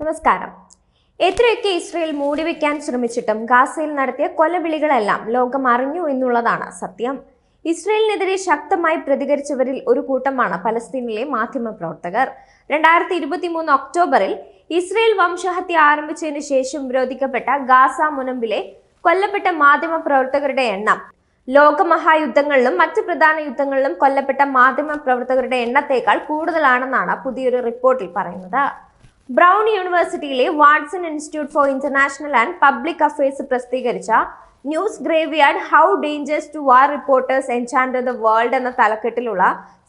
നമസ്കാരം. എത്രയൊക്കെ ഇസ്രയേൽ മൂടിവെക്കാൻ ശ്രമിച്ചിട്ടും ഗാസയിൽ നടത്തിയ കൊലവിളികളെല്ലാം ലോകം അറിഞ്ഞു എന്നുള്ളതാണ് സത്യം. ഇസ്രയേലിനെതിരെ ശക്തമായി പ്രതികരിച്ചവരിൽ ഒരു കൂട്ടമാണ് പലസ്തീനിലെ മാധ്യമപ്രവർത്തകർ രണ്ടായിരത്തി ഇരുപത്തി മൂന്ന് ഒക്ടോബറിൽ ഇസ്രയേൽ വംശഹത്യ ആരംഭിച്ചതിന് ശേഷം വിരോധിക്കപ്പെട്ട ഗാസ മുനമ്പിലെ കൊല്ലപ്പെട്ട മാധ്യമപ്രവർത്തകരുടെ എണ്ണം ലോകമഹായുദ്ധങ്ങളിലും മറ്റ് പ്രധാന യുദ്ധങ്ങളിലും കൊല്ലപ്പെട്ട മാധ്യമ പ്രവർത്തകരുടെ എണ്ണത്തേക്കാൾ കൂടുതലാണെന്നാണ് പുതിയൊരു റിപ്പോർട്ടിൽ പറയുന്നത്. ബ്രൗൺ യൂണിവേഴ്സിറ്റിയിലെ Watson Institute for International and Public Affairs പ്രസിദ്ധീകരിച്ച news graveyard how dangers to war reporters എൻചാൻഡ് the world എന്ന തലക്കെട്ടിലുള്ള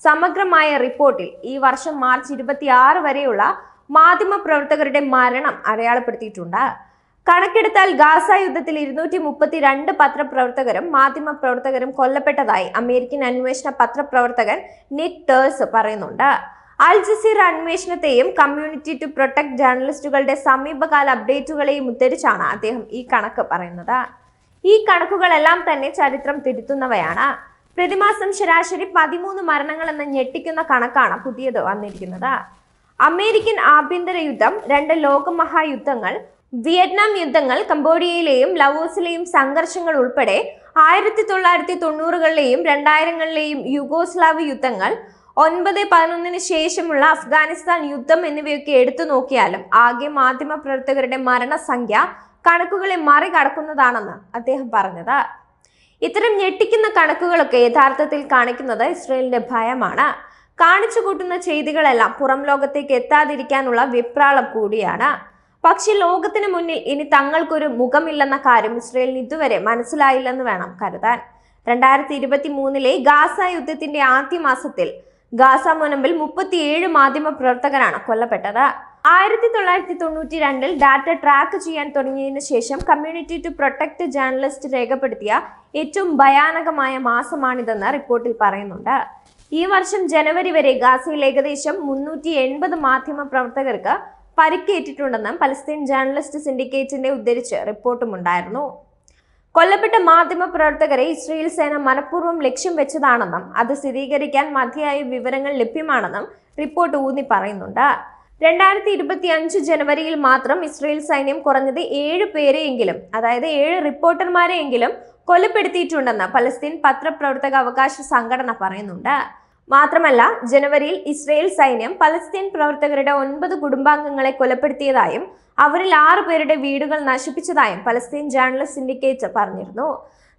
സമഗ്രമായ റിപ്പോർട്ടിൽ ഈ വർഷം മാർച്ച് ഇരുപത്തിയാറ് വരെയുള്ള മാധ്യമ പ്രവർത്തകരുടെ മരണം അടയാളപ്പെടുത്തിയിട്ടുണ്ട്. കണക്കെടുത്താൽ ഗാസ യുദ്ധത്തിൽ ഇരുന്നൂറ്റി മുപ്പത്തി രണ്ട് പത്രപ്രവർത്തകരും മാധ്യമ പ്രവർത്തകരും കൊല്ലപ്പെട്ടതായി അമേരിക്കൻ അന്വേഷണ പത്രപ്രവർത്തകൻ നിക് ടേഴ്സ് പറയുന്നുണ്ട്. അൽ ജസീറ അന്വേഷണത്തെയും കമ്മ്യൂണിറ്റി ടു പ്രൊട്ടക്ട് ജേർണലിസ്റ്റുകളുടെ സമീപകാല അപ്ഡേറ്റുകളെയും ഉദ്ധരിച്ചാണ് അദ്ദേഹം ഈ കണക്ക് പറയുന്നത്. ഈ കണക്കുകളെല്ലാം തന്നെ ചരിത്രം തിരുത്തുന്നവയാണ്. പ്രതിമാസം ശരാശരി പതിമൂന്ന് മരണങ്ങൾ എന്ന ഞെട്ടിക്കുന്ന കണക്കാണ് പുതിയത് വന്നിരിക്കുന്നത്. അമേരിക്കൻ ആഭ്യന്തര യുദ്ധം രണ്ട് ലോകമഹായുദ്ധങ്ങൾ വിയറ്റ്നാം യുദ്ധങ്ങൾ കംബോഡിയയിലെയും ലവോസിലെയും സംഘർഷങ്ങൾ ഉൾപ്പെടെ ആയിരത്തി തൊള്ളായിരത്തി തൊണ്ണൂറുകളിലെയും രണ്ടായിരങ്ങളിലെയും യുഗോസ്ലാവ് യുദ്ധങ്ങൾ ഒൻപത് പതിനൊന്നിന് ശേഷമുള്ള അഫ്ഗാനിസ്ഥാൻ യുദ്ധം എന്നിവയൊക്കെ എടുത്തു നോക്കിയാലും ആകെ മാധ്യമ പ്രവർത്തകരുടെ മരണസംഖ്യ കണക്കുകളെ മറികടക്കുന്നതാണെന്ന് അദ്ദേഹം പറഞ്ഞത്. ഇത്തരം ഞെട്ടിക്കുന്ന കണക്കുകളൊക്കെ യഥാർത്ഥത്തിൽ കാണിക്കുന്നത് ഇസ്രയേലിന്റെ ഭയമാണ്. കാണിച്ചു കൂട്ടുന്ന ചെയ്തികളെല്ലാം പുറം ലോകത്തേക്ക് എത്താതിരിക്കാനുള്ള വിപ്രാളം കൂടിയാണ്. പക്ഷെ ലോകത്തിന് മുന്നിൽ ഇനി തങ്ങൾക്കൊരു മുഖമില്ലെന്ന കാര്യം ഇസ്രയേലിന് ഇതുവരെ മനസ്സിലായില്ലെന്ന് വേണം കരുതാൻ. രണ്ടായിരത്തി ഇരുപത്തി മൂന്നിലെ ഗാസ യുദ്ധത്തിന്റെ ആദ്യ മാസത്തിൽ ഗാസ മുനമ്പിൽ മുപ്പത്തിയേഴ് മാധ്യമ പ്രവർത്തകരാണ് കൊല്ലപ്പെട്ടത്. ആയിരത്തി തൊള്ളായിരത്തി തൊണ്ണൂറ്റി രണ്ടിൽ ഡാറ്റ ട്രാക്ക് ചെയ്യാൻ തുടങ്ങിയതിനു ശേഷം കമ്മ്യൂണിറ്റി ടു പ്രൊട്ടക്ട് ജേർണലിസ്റ്റ് രേഖപ്പെടുത്തിയ ഏറ്റവും ഭയാനകമായ മാസമാണിതെന്ന് റിപ്പോർട്ടിൽ പറയുന്നുണ്ട്. ഈ വർഷം ജനുവരി വരെ ഗാസയിൽ ഏകദേശം മുന്നൂറ്റി എൺപത് മാധ്യമ പ്രവർത്തകർക്ക് പരിക്കേറ്റിട്ടുണ്ടെന്നും പലസ്തീൻ ജേർണലിസ്റ്റ് സിൻഡിക്കേറ്റിന്റെ ഉദ്ധരിച്ച് റിപ്പോർട്ടുമുണ്ടായിരുന്നു. കൊല്ലപ്പെട്ട മാധ്യമ പ്രവർത്തകരെ ഇസ്രയേൽ സേന മനഃപൂർവം ലക്ഷ്യം വെച്ചതാണെന്നും അത് സ്ഥിരീകരിക്കാൻ മതിയായ വിവരങ്ങൾ ലഭ്യമാണെന്നും റിപ്പോർട്ട് ഊന്നി പറയുന്നുണ്ട്. രണ്ടായിരത്തി ഇരുപത്തി അഞ്ച് ജനുവരിയിൽ മാത്രം ഇസ്രയേൽ സൈന്യം കുറഞ്ഞത് ഏഴ് പേരെയെങ്കിലും അതായത് ഏഴ് റിപ്പോർട്ടർമാരെയെങ്കിലും കൊലപ്പെടുത്തിയിട്ടുണ്ടെന്ന് പലസ്തീൻ പത്രപ്രവർത്തക അവകാശ സംഘടന പറയുന്നുണ്ട്. മാത്രമല്ല ജനുവരിയിൽ ഇസ്രയേൽ സൈന്യം പലസ്തീൻ പ്രവർത്തകരുടെ ഒൻപത് കുടുംബാംഗങ്ങളെ കൊലപ്പെടുത്തിയതായും അവരിൽ ആറ് പേരുടെ വീടുകൾ നശിപ്പിച്ചതായും പലസ്തീൻ ജേർണലിസ്റ്റ് സിൻഡിക്കേറ്റ് പറഞ്ഞിരുന്നു.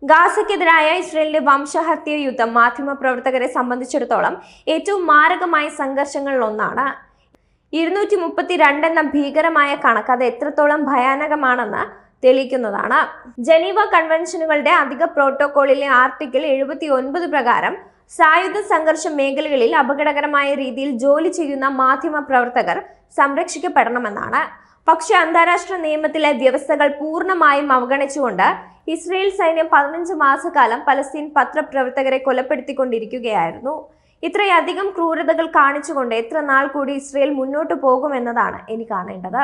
ഗാസയ്ക്കെതിരായ ഇസ്രയേലിന്റെ വംശഹത്യ യുദ്ധം മാധ്യമ പ്രവർത്തകരെ സംബന്ധിച്ചിടത്തോളം ഏറ്റവും മാരകമായ സംഘർഷങ്ങളിൽ ഒന്നാണ് ഇരുന്നൂറ്റി മുപ്പത്തി രണ്ട് എന്ന ഭീകരമായ കണക്ക് അത് എത്രത്തോളം ഭയാനകമാണെന്ന് തെളിയിക്കുന്നതാണ്. ജനീവ കൺവെൻഷനുകളുടെ അധിക പ്രോട്ടോകോളിലെ ആർട്ടിക്കിൾ എഴുപത്തി ഒൻപത് പ്രകാരം സായുധ സംഘർഷ മേഖലകളിൽ അപകടകരമായ രീതിയിൽ ജോലി ചെയ്യുന്ന മാധ്യമ പ്രവർത്തകർ സംരക്ഷിക്കപ്പെടണമെന്നാണ്. പക്ഷേ അന്താരാഷ്ട്ര നിയമത്തിലെ വ്യവസ്ഥകൾ പൂർണമായും അവഗണിച്ചുകൊണ്ട് ഇസ്രയേൽ സൈന്യം പതിനഞ്ച് മാസക്കാലം പലസ്തീൻ പത്രപ്രവർത്തകരെ കൊലപ്പെടുത്തിക്കൊണ്ടിരിക്കുകയായിരുന്നു. ഇത്രയധികം ക്രൂരതകൾ കാണിച്ചുകൊണ്ട് എത്ര നാൾ കൂടി ഇസ്രയേൽ മുന്നോട്ട് പോകുമെന്നതാണ് ഇനി കാണേണ്ടത്.